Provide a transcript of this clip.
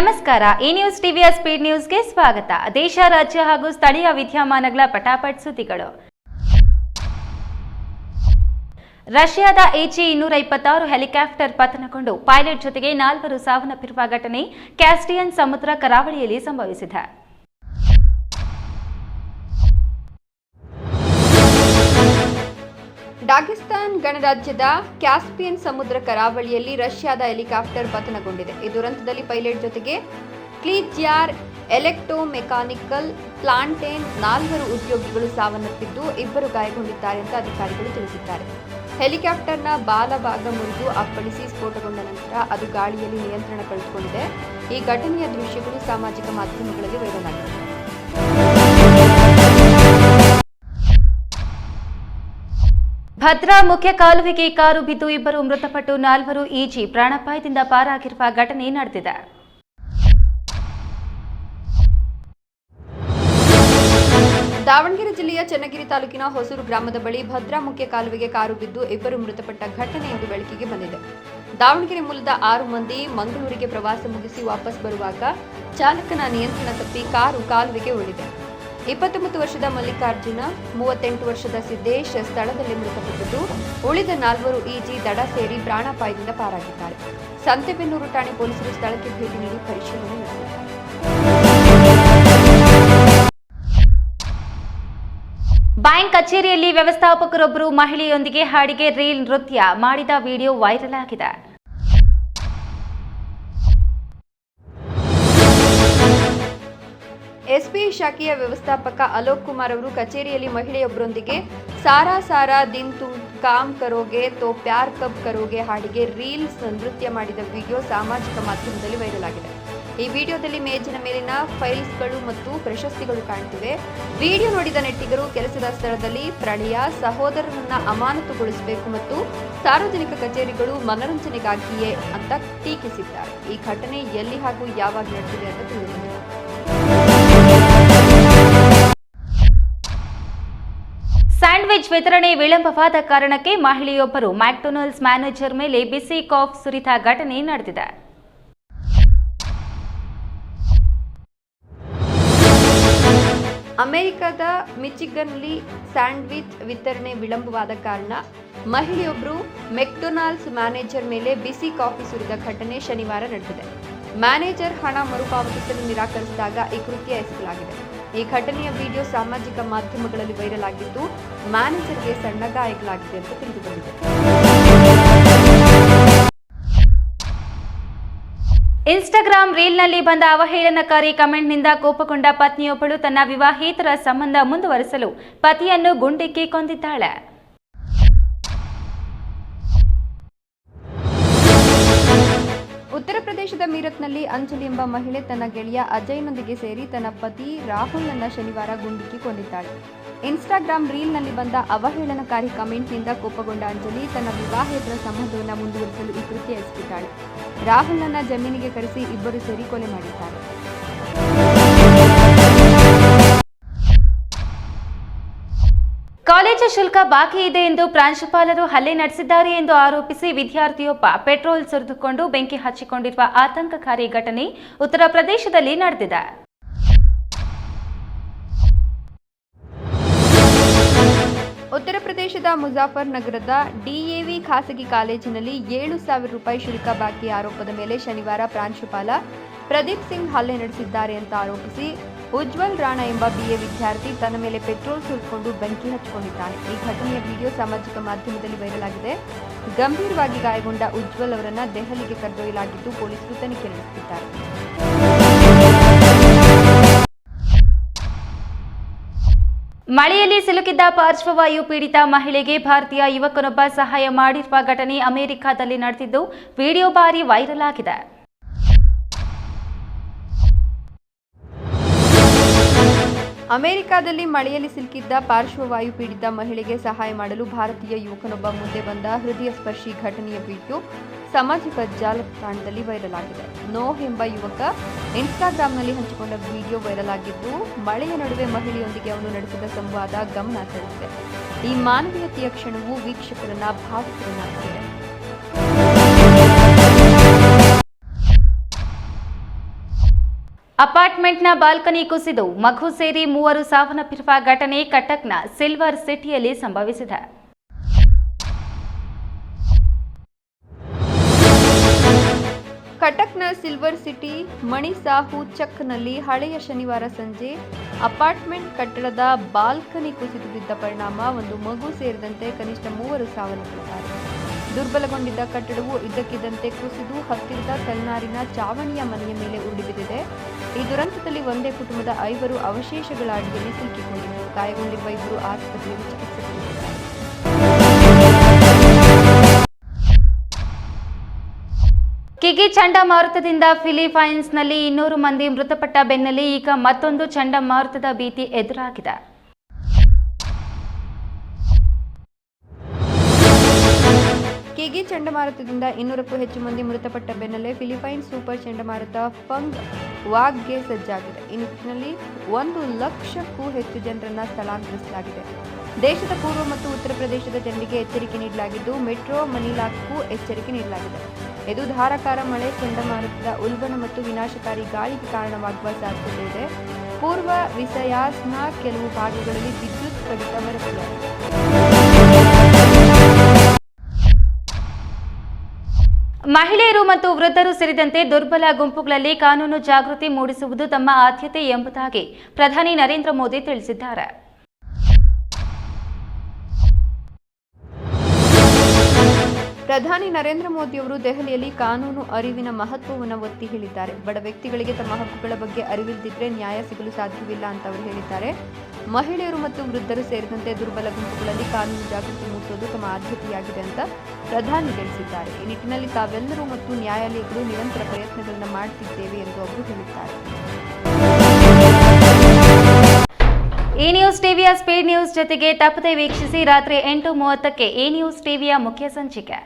ನಮಸ್ಕಾರ, ಈ ನ್ಯೂಸ್ ಟಿವಿಯ ಸ್ಪೀಡ್ ನ್ಯೂಸ್ಗೆ ಸ್ವಾಗತ. ದೇಶ, ರಾಜ್ಯ ಹಾಗೂ ಸ್ಥಳೀಯ ವಿದ್ಯಮಾನಗಳ ಪಟಾಪಟ್ ಸುದ್ದಿಗಳು. ರಷ್ಯಾದ ಎಚಿ ಇನ್ನೂರ ಇಪ್ಪತ್ತಾರು ಹೆಲಿಕಾಪ್ಟರ್ ಪತನಗೊಂಡು, ಪೈಲಟ್ ಜೊತೆಗೆ ನಾಲ್ವರು ಸಾವನ್ನಪ್ಪಿರುವ ಘಟನೆ ಕ್ಯಾಸ್ಟಿಯನ್ ಸಮುದ್ರ ಕರಾವಳಿಯಲ್ಲಿ ಸಂಭವಿಸಿದೆ. ಡಾಗೆಸ್ತಾನ್ ಗಣರಾಜ್ಯದ ಕ್ಯಾಸ್ಪಿಯನ್ ಸಮುದ್ರ ಕರಾವಳಿಯಲ್ಲಿ ರಷ್ಯಾದ ಹೆಲಿಕಾಪ್ಟರ್ ಪತನಗೊಂಡಿದೆ. ಈ ದುರಂತದಲ್ಲಿ ಪೈಲಟ್ ಜೊತೆಗೆ ಕ್ಲೀಜ್ಯಾರ್ ಎಲೆಕ್ಟ್ರೋಮೆಕಾನಿಕಲ್ ಪ್ಲಾಂಟೇನ್ ನಾಲ್ವರು ಉದ್ಯೋಗಿಗಳು ಸಾವನ್ನಪ್ಪಿದ್ದು ಇಬ್ಬರು ಗಾಯಗೊಂಡಿದ್ದಾರೆ ಎಂದು ಅಧಿಕಾರಿಗಳು ತಿಳಿಸಿದ್ದಾರೆ. ಹೆಲಿಕಾಪ್ಟರ್ನ ಬಾಲಭಾಗ ಮುರಿದು ಅಪ್ಪಳಿಸಿ ಸ್ಫೋಟಗೊಂಡ ನಂತರ ಅದು ಗಾಳಿಯಲ್ಲಿ ನಿಯಂತ್ರಣ ಕಳೆದುಕೊಂಡಿದೆ. ಈ ಘಟನೆಯ ದೃಶ್ಯಗಳು ಸಾಮಾಜಿಕ ಮಾಧ್ಯಮಗಳಲ್ಲಿ ವೈರಲ್ ಆಗಿದೆ ಭದ್ರಾ ಮುಖ್ಯ ಕಾಲುವೆಗೆ ಕಾರು ಬಿದ್ದು ಇಬ್ಬರು ಮೃತಪಟ್ಟು ನಾಲ್ವರು ಈಜಿ ಪ್ರಾಣಾಪಾಯದಿಂದ ಪಾರಾಗಿರುವ ಘಟನೆ ನಡೆದಿದೆ. ದಾವಣಗೆರೆ ಜಿಲ್ಲೆಯ ಚನ್ನಗಿರಿ ತಾಲೂಕಿನ ಹೊಸೂರು ಗ್ರಾಮದ ಬಳಿ ಭದ್ರಾ ಮುಖ್ಯ ಕಾಲುವೆಗೆ ಕಾರು ಬಿದ್ದು ಇಬ್ಬರು ಮೃತಪಟ್ಟ ಘಟನೆ ಇಂದು ಬೆಳಕಿಗೆ ಬಂದಿದೆ. ದಾವಣಗೆರೆ ಮೂಲದ ಆರು ಮಂದಿ ಮಂಗಳೂರಿಗೆ ಪ್ರವಾಸ ಮುಗಿಸಿ ವಾಪಸ್ ಬರುವಾಗ ಚಾಲಕನ ನಿಯಂತ್ರಣ ತಪ್ಪಿ ಕಾರು ಕಾಲುವೆಗೆ ಉಳಿದೆ ಇಪ್ಪತ್ತೊಂಬತ್ತು ವರ್ಷದ ಮಲ್ಲಿಕಾರ್ಜುನ, ಮೂವತ್ತೆಂಟು ವರ್ಷದ ಸಿದ್ದೇಶ್ ಸ್ಥಳದಲ್ಲಿ ಮೃತಪಟ್ಟಿದ್ದು, ಉಳಿದ ನಾಲ್ವರು ಈಜಿ ದಡ ಸೇರಿ ಪ್ರಾಣಾಪಾಯದಿಂದ ಪಾರಾಗಿದ್ದಾರೆ. ಸಂತೆಬೆನ್ನೂರು ಠಾಣೆ ಪೊಲೀಸರು ಸ್ಥಳಕ್ಕೆ ಭೇಟಿ ನೀಡಿ ಪರಿಶೀಲನೆ ನಡೆಸಿದ್ದಾರೆ. ಬ್ಯಾಂಕ್ ಕಚೇರಿಯಲ್ಲಿ ವ್ಯವಸ್ಥಾಪಕರೊಬ್ಬರು ಮಹಿಳೆಯೊಂದಿಗೆ ಹಾಡಿಗೆ ರೀಲ್ ನೃತ್ಯ ಮಾಡಿದ ವಿಡಿಯೋ ವೈರಲ್ ಆಗಿದೆ. ಎಸ್ಬಿಐ ಶಾಖೆಯ ವ್ಯವಸ್ಥಾಪಕ ಅಲೋಕ್ ಕುಮಾರ್ ಅವರು ಕಚೇರಿಯಲ್ಲಿ ಮಹಿಳೆಯೊಬ್ಬರೊಂದಿಗೆ ಸಾರಾ ಸಾರಾ ದಿನ್ ತುಂ ಕಾಮ್ ಕರೋಗೆ ತೋ ಪ್ಯಾರ್ ಕಬ್ ಕರೋಗೆ ಹಾಡಿಗೆ ರೀಲ್ಸ್ ನೃತ್ಯ ಮಾಡಿದ ವಿಡಿಯೋ ಸಾಮಾಜಿಕ ಮಾಧ್ಯಮದಲ್ಲಿ ವೈರಲ್ ಆಗಿದೆ ಈ ವಿಡಿಯೋದಲ್ಲಿ ಮೇಜಿನ ಮೇಲಿನ ಫೈಲ್ಸ್ಗಳು ಮತ್ತು ಪ್ರಶಸ್ತಿಗಳು ಕಾಣ್ತಿವೆ. ವಿಡಿಯೋ ನೋಡಿದ ನೆಟ್ಟಿಗರು ಕೆಲಸದ ಸ್ಥಳದಲ್ಲಿ ಪ್ರಣಯ, ಸಹೋದರರನ್ನ ಅಮಾನತುಗೊಳಿಸಬೇಕು ಮತ್ತು ಸಾರ್ವಜನಿಕ ಕಚೇರಿಗಳು ಮನರಂಜನೆಗಾಗಿಯೇ ಅಂತ ಟೀಕಿಸಿದ್ದಾರೆ. ಈ ಘಟನೆ ಎಲ್ಲಿ ಹಾಗೂ ಯಾವಾಗ ನಡೆದಿದೆ ಅಂತ ತಿಳಿದಿದೆ ಸ್ಯಾಂಡ್ವಿಚ್ ವಿತರಣೆ ವಿಳಂಬವಾದ ಕಾರಣಕ್ಕೆ ಮಹಿಳೆಯೊಬ್ಬರು ಮ್ಯಾಕ್ಡೊನಾಲ್ಡ್ಸ್ ಮ್ಯಾನೇಜರ್ ಮೇಲೆ ಬಿಸಿ ಕಾಫ್ ಸುರಿದ ಘಟನೆ ನಡೆದಿದೆ. ಅಮೆರಿಕದ ಮಿಚಿಗನ್ಲಿ ಸ್ಯಾಂಡ್ವಿಚ್ ವಿತರಣೆ ವಿಳಂಬವಾದ ಕಾರಣ ಮಹಿಳೆಯೊಬ್ಬರು ಮೆಕ್ಡೊನಾಲ್ಡ್ಸ್ ಮ್ಯಾನೇಜರ್ ಮೇಲೆ ಬಿಸಿ ಕಾಫಿ ಸುರಿದ ಘಟನೆ ಶನಿವಾರ ನಡೆದಿದೆ. ಮ್ಯಾನೇಜರ್ ಹಣ ಮರುಪಾವತಿಸಲು ನಿರಾಕರಿಸಿದಾಗ ಈ ಕೃತ್ಯ ಎಸಗಲಾಗಿದೆ. ಈ ಘಟನೆಯ ವಿಡಿಯೋ ಸಾಮಾಜಿಕ ಮಾಧ್ಯಮಗಳಲ್ಲಿ ವೈರಲ್ ಆಗಿದ್ದು, ಮ್ಯಾನೇಜರ್ಗೆ ಸಣ್ಣ ಗಾಯಗಳಾಗಿದೆ ಎಂದು ತಿಳಿದುಬಂದಿದೆ. ಇನ್ಸ್ಟಾಗ್ರಾಂ ರೀಲ್ನಲ್ಲಿ ಬಂದ ಅವಹೇಳನಕಾರಿ ಕಮೆಂಟ್ನಿಂದ ಕೋಪಗೊಂಡ ಪತ್ನಿಯೊಬ್ಬಳು ತನ್ನ ವಿವಾಹೇತರ ಸಂಬಂಧ ಮುಂದುವರೆಸಲು ಪತಿಯನ್ನು ಗುಂಡಿಕ್ಕಿ ಕೊಂದಿದ್ದಾಳೆ. ಉತ್ತರ ಪ್ರದೇಶದ ಮೀರತ್ನಲ್ಲಿ ಅಂಜಲಿ ಎಂಬ ಮಹಿಳೆ ತನ್ನ ಗೆಳೆಯ ಅಜಯ್ನೊಂದಿಗೆ ಸೇರಿ ತನ್ನ ಪತಿ ರಾಹುಲ್ನನ್ನ ಶನಿವಾರ ಗುಂಡಿಕ್ಕಿ ಕೊಂಡಿದ್ದಾಳೆ ಇನ್ಸ್ಟಾಗ್ರಾಮ್ ರೀಲ್ನಲ್ಲಿ ಬಂದ ಅವಹೇಳನಕಾರಿ ಕಮೆಂಟ್ನಿಂದ ಕೋಪಗೊಂಡ ಅಂಜಲಿ ತನ್ನ ವಿವಾಹೇತರ ಸಂಬಂಧವನ್ನು ಮುಂದುವರಿಸಲು ಈ ಕೃತ್ಯ ಎಸಗಿದ್ದಾಳೆ. ರಾಹುಲ್ನನ್ನ ಜಮೀನಿಗೆ ಕರೆಸಿ ಇಬ್ಬರು ಸೇರಿ ಕೊಲೆ ಮಾಡಿದ್ದಾರೆ. ಕಾಲೇಜು ಶುಲ್ಕ ಬಾಕಿ ಇದೆ ಎಂದು ಪ್ರಾಂಶುಪಾಲರು ಹಲ್ಲೆ ನಡೆಸಿದ್ದಾರೆ ಎಂದು ಆರೋಪಿಸಿ ವಿದ್ಯಾರ್ಥಿಯೊಬ್ಬ ಪೆಟ್ರೋಲ್ ಸುರಿದುಕೊಂಡು ಬೆಂಕಿ ಹಚ್ಚಿಕೊಂಡಿರುವ ಆತಂಕಕಾರಿ ಘಟನೆ ಉತ್ತರ ಪ್ರದೇಶದಲ್ಲಿ ನಡೆದಿದೆ. ಉತ್ತರ ಪ್ರದೇಶದ ಮುಜಾಫರ್ ನಗರದ ಡಿಎವಿ ಖಾಸಗಿ ಕಾಲೇಜಿನಲ್ಲಿ ಏಳು ಸಾವಿರ ರೂಪಾಯಿ ಶುಲ್ಕ ಬಾಕಿ ಆರೋಪದ ಮೇಲೆ ಶನಿವಾರ ಪ್ರಾಂಶುಪಾಲ ಪ್ರದೀಪ್ ಸಿಂಗ್ ಹಲ್ಲೆ ನಡೆಸಿದ್ದಾರೆ ಅಂತ ಆರೋಪಿಸಿ ಉಜ್ವಲ್ ರಾಣಾ ಎಂಬ ಬಿಎ ವಿದ್ಯಾರ್ಥಿ ತನ್ನ ಮೇಲೆ ಪೆಟ್ರೋಲ್ ಸುರಿಕೊಂಡು ಬೆಂಕಿ ಹಚ್ಚಿಕೊಂಡಿದ್ದಾನೆ. ಈ ಘಟನೆಯ ವಿಡಿಯೋ ಸಾಮಾಜಿಕ ಮಾಧ್ಯಮದಲ್ಲಿ ವೈರಲ್ ಆಗಿದೆ ಗಂಭೀರವಾಗಿ ಗಾಯಗೊಂಡ ಉಜ್ವಲ್ ಅವರನ್ನ ದೆಹಲಿಗೆ ಕರೆದೊಯ್ಯಲಾಗಿದ್ದು ಪೊಲೀಸರು ತನಿಖೆ ನಡೆಸುತ್ತಿದ್ದಾರೆ. ಮಳೆಯಲ್ಲಿ ಸಿಲುಕಿದ್ದ ಪಾರ್ಶ್ವವಾಯು ಪೀಡಿತ ಮಹಿಳೆಗೆ ಭಾರತೀಯ ಯುವಕನೊಬ್ಬ ಸಹಾಯ ಮಾಡಿರುವ ಘಟನೆ ಅಮೆರಿಕದಲ್ಲಿ ನಡೆದಿದ್ದು, ವಿಡಿಯೋ ಬಾರಿ ವೈರಲ್ ಆಗಿದೆ. ಅಮೆರಿಕದಲ್ಲಿ ಮಳೆಯಲ್ಲಿ ಸಿಲುಕಿದ್ದ ಪಾರ್ಶ್ವವಾಯು ಪೀಡಿತ ಮಹಿಳೆಗೆ ಸಹಾಯ ಮಾಡಲು ಭಾರತೀಯ ಯುವಕನೊಬ್ಬ ಮುಂದೆ ಬಂದ ಹೃದಯ ಸ್ಪರ್ಶಿ ಘಟನೆಯ ವಿಡಿಯೋ ಸಾಮಾಜಿಕ ಜಾಲತಾಣದಲ್ಲಿ ವೈರಲ್ ಆಗಿದೆ ನೋ ಎಂಬ ಯುವಕ ಇನ್ಸ್ಟಾಗ್ರಾಂನಲ್ಲಿ ಹಂಚಿಕೊಂಡ ವಿಡಿಯೋ ವೈರಲ್ ಆಗಿದ್ದು ಮಳೆಯ ನಡುವೆ ಮಹಿಳೆಯೊಂದಿಗೆ ಅವನು ನಡೆಸಿದ ಸಂವಾದ ಗಮನ ಸೆಳೆದಿದೆ ಈ ಮಾನವೀಯತೆಯ ಕ್ಷಣವು ವೀಕ್ಷಕರನ್ನ ಭಾವುಕರನ್ನಾಗಿಸಿದೆ ಅಪಾರ್ಟ್ಮೆಂಟ್ನ ಬಾಲ್ಕನಿ ಕುಸಿದು ಮಗು ಸೇರಿ ಮೂವರು ಸಾವನ್ನಪ್ಪಿರುವ ಘಟನೆ ಕಟಕ್ನ ಸಿಲ್ವರ್ ಸಿಟಿಯಲ್ಲಿ ಸಂಭವಿಸಿದೆ. ಕಟಕ್ನ ಸಿಲ್ವರ್ ಸಿಟಿ ಮಣಿಸಾಹು ಚಕ್ನಲ್ಲಿ ಹಳೆಯ ಶನಿವಾರ ಸಂಜೆ ಅಪಾರ್ಟ್ಮೆಂಟ್ ಕಟ್ಟಡದ ಬಾಲ್ಕನಿ ಕುಸಿದು ಬಿದ್ದ ಪರಿಣಾಮ ಒಂದು ಮಗು ಸೇರಿದಂತೆ ಕನಿಷ್ಠ ಮೂವರು ಸಾವನ್ನಪ್ಪಿದ್ದಾರೆ. ದುರ್ಬಲಗೊಂಡಿದ್ದ ಕಟ್ಟಡವು ಇದ್ದಕ್ಕಿದ್ದಂತೆ ಕುಸಿದು ಹತ್ತಿರದ ಕಲ್ನಾರಿನ ಚಾವಣಿಯ ಮನೆಯ ಮೇಲೆ ಉರುಳಿಬಿದ್ದಿದೆ ಈ ದುರಂತದಲ್ಲಿ ಒಂದೇ ಕುಟುಂಬದ ಐವರು ಅವಶೇಷಗಳ ಅಡಿಯಲ್ಲಿ ಸಿಲುಕಿಕೊಂಡಿದ್ದು ಗಾಯಗೊಂಡಿರುವ ಇಬ್ಬರು ಆಸ್ಪತ್ರೆಯಲ್ಲಿ ಚಿಕಿತ್ಸೆ ಕಿಗಿ ಚಂಡಮಾರುತದಿಂದ ಫಿಲಿಪೈನ್ಸ್ನಲ್ಲಿ ಇನ್ನೂರು ಮಂದಿ ಮೃತಪಟ್ಟ ಬೆನ್ನಲ್ಲೇ ಈಗ ಮತ್ತೊಂದು ಚಂಡಮಾರುತದ ಭೀತಿ ಎದುರಾಗಿದೆ. ಕೆಗೆ ಚಂಡಮಾರುತದಿಂದ ಇನ್ನೂರಕ್ಕೂ ಹೆಚ್ಚು ಮಂದಿ ಮೃತಪಟ್ಟ ಬೆನ್ನಲ್ಲೇ ಫಿಲಿಪೈನ್ಸ್ ಸೂಪರ್ ಚಂಡಮಾರುತ ಫಂಗ್ ವಾಗ್ಗೆ ಸಜ್ಜಾಗಿದೆ. ಈ ನಿಟ್ಟಿನಲ್ಲಿ ಒಂದು ಲಕ್ಷಕ್ಕೂ ಹೆಚ್ಚು ಜನರನ್ನ ಸ್ಥಳಾಂತರಿಸಲಾಗಿದೆ. ದೇಶದ ಪೂರ್ವ ಮತ್ತು ಉತ್ತರ ಪ್ರದೇಶದ ಜನರಿಗೆ ಎಚ್ಚರಿಕೆ ನೀಡಲಾಗಿದ್ದು, ಮೆಟ್ರೋ ಮನಿಲಾಕ್ಕೂ ಎಚ್ಚರಿಕೆ ನೀಡಲಾಗಿದೆ. ಇದು ಧಾರಾಕಾರ ಮಳೆ, ಚಂಡಮಾರುತದ ಉಲ್ಬಣ ಮತ್ತು ವಿನಾಶಕಾರಿ ಗಾಳಿಗೆ ಕಾರಣವಾಗುವ ಸಾಧ್ಯತೆ ಇದೆ. ಪೂರ್ವ ವಿಸಯಾಸ್ನ ಕೆಲವು ಭಾಗಗಳಲ್ಲಿ ವಿದ್ಯುತ್ ಕಡಿತ ಬರುತ್ತಿದೆ ಮಹಿಳೆಯರು ಮತ್ತು ವೃದ್ಧರು ಸೇರಿದಂತೆ ದುರ್ಬಲ ಗುಂಪುಗಳಲ್ಲಿ ಕಾನೂನು ಜಾಗೃತಿ ಮೂಡಿಸುವುದು ತಮ್ಮ ಆದ್ಯತೆ ಎಂಬುದಾಗಿ ಪ್ರಧಾನಿ ನರೇಂದ್ರ ಮೋದಿ ತಿಳಿಸಿದ್ದಾರೆ. ಪ್ರಧಾನಿ ನರೇಂದ್ರ ಮೋದಿಯವರು ದೆಹಲಿಯಲ್ಲಿ ಕಾನೂನು ಅರಿವಿನ ಮಹತ್ವವನ್ನು ಒತ್ತಿ ಹೇಳಿದ್ದಾರೆ. ಬಡ ವ್ಯಕ್ತಿಗಳಿಗೆ ತಮ್ಮ ಹಕ್ಕುಗಳ ಬಗ್ಗೆ ಅರಿವಿಲ್ಲದಿದ್ದರೆ ನ್ಯಾಯ ಸಿಗಲು ಸಾಧ್ಯವಿಲ್ಲ ಅಂತ ಅವರು ಹೇಳಿದ್ದಾರೆ. ಮಹಿಳೆಯರು ಮತ್ತು ವೃದ್ಧರು ಸೇರಿದಂತೆ ದುರ್ಬಲ ಗುಂಪುಗಳಲ್ಲಿ ಕಾನೂನು ಜಾಗೃತಿ ಮೂಡಿಸುವುದು ತಮ್ಮ ಆದ್ಯತೆಯಾಗಿದೆ ಅಂತ ಪ್ರಧಾನಿ ತಿಳಿಸಿದ್ದಾರೆ. ಈ ನಿಟ್ಟಿನಲ್ಲಿ ತಾವೆಲ್ಲರೂ ಮತ್ತು ನ್ಯಾಯಾಲಯಗಳು ನಿರಂತರ ಪ್ರಯತ್ನಗಳನ್ನು ಮಾಡುತ್ತಿದ್ದೇವೆ ಎಂದು ಅವರು ಹೇಳಿದ್ದಾರೆ. ಈ ನ್ಯೂಸ್ ಟಿವಿಯ ಸ್ಪೀಡ್ ನ್ಯೂಸ್ ಜೊತೆಗೆ ತಪ್ಪದೆ ವೀಕ್ಷಿಸಿ ರಾತ್ರಿ ಎಂಟು ಮೂವತ್ತಕ್ಕೆ ಈ ನ್ಯೂಸ್ ಟಿವಿಯ ಮುಖ್ಯ ಸಂಚಿಕೆ.